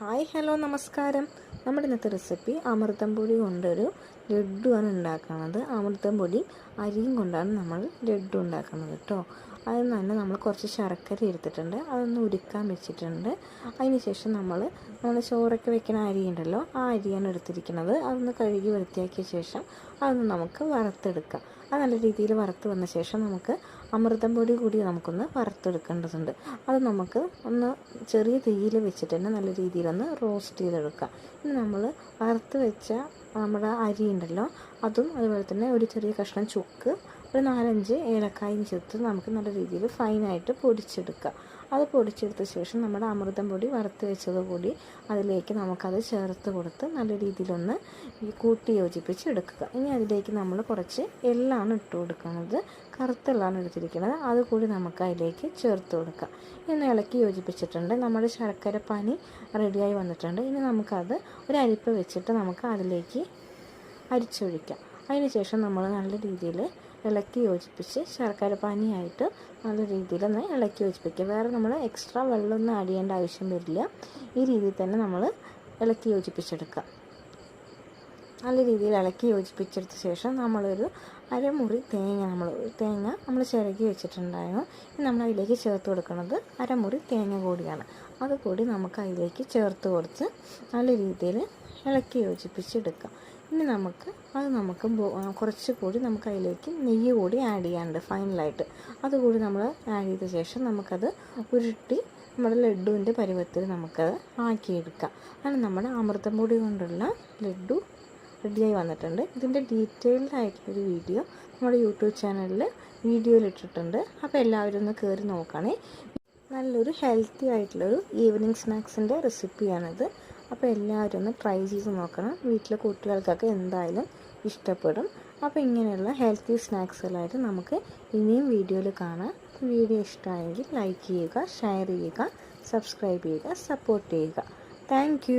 Hi hello നമസ്കാരം. നമ്മുടെ ഇന്നത്തെ റെസിപ്പി അമൃതം പൊടി കൊണ്ടൊരു ലഡുവാണ് ഉണ്ടാക്കുന്നത് അമൃതം പൊടി അരിയും കൊണ്ടാണ് നമ്മൾ ലഡു ഉണ്ടാക്കുന്നത് കേട്ടോ അതിന് തന്നെ നമ്മൾ കുറച്ച് ശർക്കര എടുത്തിട്ടുണ്ട്. അതൊന്ന് ഉരുക്കാൻ വെച്ചിട്ടുണ്ട്. അതിന് ശേഷം നമ്മൾ നമ്മൾ ചോറൊക്കെ വെക്കുന്ന അരി ഉണ്ടല്ലോ ആ അരിയാണ് എടുത്തിരിക്കുന്നത്. അതൊന്ന് കഴുകി വൃത്തിയാക്കിയ ശേഷം അതൊന്ന് നമുക്ക് വറുത്തെടുക്കാം. അത് നല്ല രീതിയിൽ വറുത്ത് വന്ന ശേഷം നമുക്ക് അമൃതം പൊടി കൂടി നമുക്കൊന്ന് വറുത്തെടുക്കേണ്ടതുണ്ട്. അത് നമുക്ക് ഒന്ന് ചെറിയ തീയിൽ വെച്ചിട്ട് തന്നെ നല്ല രീതിയിലൊന്ന് റോസ്റ്റ് ചെയ്തെടുക്കാം. ഇനി നമ്മൾ വറുത്ത് വെച്ച നമ്മുടെ അരി ഉണ്ടല്ലോ അതും അതുപോലെ തന്നെ ഒരു ചെറിയ കഷ്ണം ചുക്ക് ഒരു നാലഞ്ച് ഏലക്കായും ചേർത്ത് നമുക്ക് നല്ല രീതിയിൽ ഫൈനായിട്ട് പൊടിച്ചെടുക്കാം. അത് പൊടിച്ചെടുത്ത ശേഷം നമ്മുടെ അമൃതം പൊടി വറുത്ത് വെച്ചത് കൂടി അതിലേക്ക് നമുക്കത് ചേർത്ത് കൊടുത്ത് നല്ല രീതിയിലൊന്ന് കൂട്ടി യോജിപ്പിച്ച് എടുക്കുക. ഇനി അതിലേക്ക് നമ്മൾ കുറച്ച് എള്ളാണ് ഇട്ട് കൊടുക്കുന്നത്. കറുത്ത എള്ളാണ് എടുത്തിരിക്കുന്നത്. അതുകൂടി നമുക്ക് അതിലേക്ക് ചേർത്ത് കൊടുക്കാം. ഇനി ഇളക്കി യോജിപ്പിച്ചിട്ടുണ്ട്. നമ്മുടെ ശർക്കര പനി റെഡിയായി വന്നിട്ടുണ്ട്. ഇനി നമുക്കത് ഒരു അരിപ്പ് വെച്ചിട്ട് നമുക്ക് അതിലേക്ക് അരിച്ചൊഴിക്കാം. അതിനുശേഷം നമ്മൾ നല്ല രീതിയിൽ ഇളക്കി യോജിപ്പിച്ച് ശർക്കര പാനിയായിട്ട് നല്ല രീതിയിൽ ഒന്ന് ഇളക്കി യോജിപ്പിക്കുക. വേറെ നമ്മൾ എക്സ്ട്രാ വെള്ളമൊന്നും ആഡ് ചെയ്യേണ്ട ആവശ്യം വരില്ല. ഈ രീതിയിൽ തന്നെ നമ്മൾ ഇളക്കി യോജിപ്പിച്ചെടുക്കുക. നല്ല രീതിയിൽ ഇളക്കി യോജിപ്പിച്ചെടുത്ത ശേഷം നമ്മളൊരു അരമുറി തേങ്ങ നമ്മൾ തേങ്ങ നമ്മൾ ചിരകി വെച്ചിട്ടുണ്ടായിരുന്നു. നമ്മൾ അതിലേക്ക് ചേർത്ത് കൊടുക്കുന്നത് അരമുറി തേങ്ങ കൂടിയാണ്. അതുകൂടി നമുക്ക് അതിലേക്ക് ചേർത്ത് കൊടുത്ത് നല്ല രീതിയിൽ ഇളക്കി യോജിപ്പിച്ചെടുക്കാം ഇനി നമുക്ക് അത് നമുക്ക് കുറച്ച് കൂടി നമുക്ക് അതിലേക്ക് നെയ്യ് കൂടി ആഡ് ചെയ്യാനുണ്ട് ഫൈനലായിട്ട് അതുകൂടി നമ്മൾ ആഡ് ചെയ്ത ശേഷം നമുക്കത് ഉരുട്ടി നമ്മുടെ ലഡുവിന്റെ പരുവത്തിൽ നമുക്കത് ആക്കിയെടുക്കാം. അതാണ് നമ്മുടെ അമൃതം പൊടി കൊണ്ടുള്ള ലഡു റെഡിയായി വന്നിട്ടുണ്ട്. ഇതിന്റെ ഡീറ്റെയിൽഡ് ആയിട്ടുള്ളൊരു വീഡിയോ നമ്മുടെ യൂട്യൂബ് ചാനലിൽ വീഡിയോയിൽ ഇട്ടിട്ടുണ്ട്. അപ്പോൾ എല്ലാവരും ഒന്ന് കയറി നോക്കണേ. നല്ലൊരു ഹെൽത്തി ആയിട്ടുള്ളൊരു ഈവനിങ് സ്നാക്സിന്റെ റെസിപ്പിയാണിത് അപ്പോൾ എല്ലാവരും ഒന്ന് ട്രൈ ചെയ്ത് നോക്കണം. വീട്ടിലെ കുട്ടികൾക്കൊക്കെ എന്തായാലും ഇഷ്ടപ്പെടും. അപ്പോൾ ഇങ്ങനെയുള്ള ഹെൽത്തി സ്നാക്സുകളായിട്ട് നമുക്ക് ഇനിയും വീഡിയോയിൽ കാണാം. വീഡിയോ ഇഷ്ടമായെങ്കിൽ ലൈക്ക് ചെയ്യുക ഷെയർ ചെയ്യുക സബ്സ്ക്രൈബ് ചെയ്യുക സപ്പോർട്ട് ചെയ്യുക. Thank